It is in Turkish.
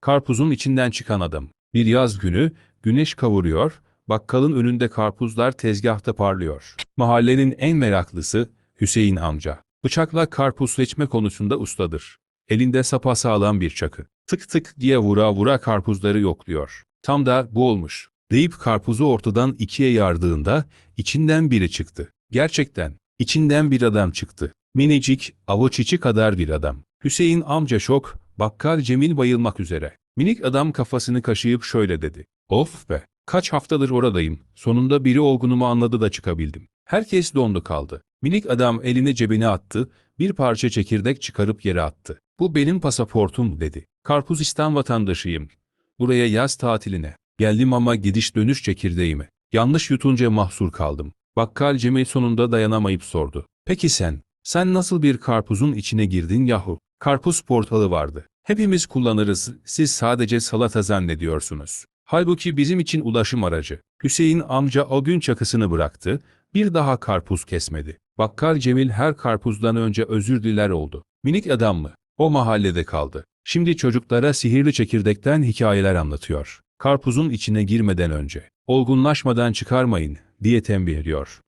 Karpuzun içinden çıkan adam. Bir yaz günü, güneş kavuruyor, bakkalın önünde karpuzlar tezgahta parlıyor. Mahallenin en meraklısı Hüseyin amca. Bıçakla karpuz seçme konusunda ustadır. Elinde sapasağlam bir çakı. Tık tık diye vura vura karpuzları yokluyor. Tam da bu olmuş. Deyip karpuzu ortadan ikiye yardığında içinden biri çıktı. Gerçekten içinden bir adam çıktı. Minicik, avuç içi kadar bir adam. Hüseyin amca şok, bakkal Cemil bayılmak üzere. Minik adam kafasını kaşıyıp şöyle dedi. Of be, kaç haftadır oradayım. Sonunda biri olgunumu anladı da çıkabildim. Herkes dondu kaldı. Minik adam elini cebine attı, bir parça çekirdek çıkarıp yere attı. Bu benim pasaportum dedi. Karpuzistan vatandaşıyım. Buraya yaz tatiline. Geldim ama gidiş dönüş çekirdeğimi. Yanlış yutunca mahsur kaldım. Bakkal Cemil sonunda dayanamayıp sordu. Peki sen, sen nasıl bir karpuzun içine girdin yahu? Karpuz portalı vardı. Hepimiz kullanırız, siz sadece salata zannediyorsunuz. Halbuki bizim için ulaşım aracı. Hüseyin amca o gün çakısını bıraktı, bir daha karpuz kesmedi. Bakkal Cemil her karpuzdan önce özür diler oldu. Minik adam mı? O mahallede kaldı. Şimdi çocuklara sihirli çekirdekten hikayeler anlatıyor. Karpuzun içine girmeden önce, olgunlaşmadan çıkarmayın diye tembih ediyor.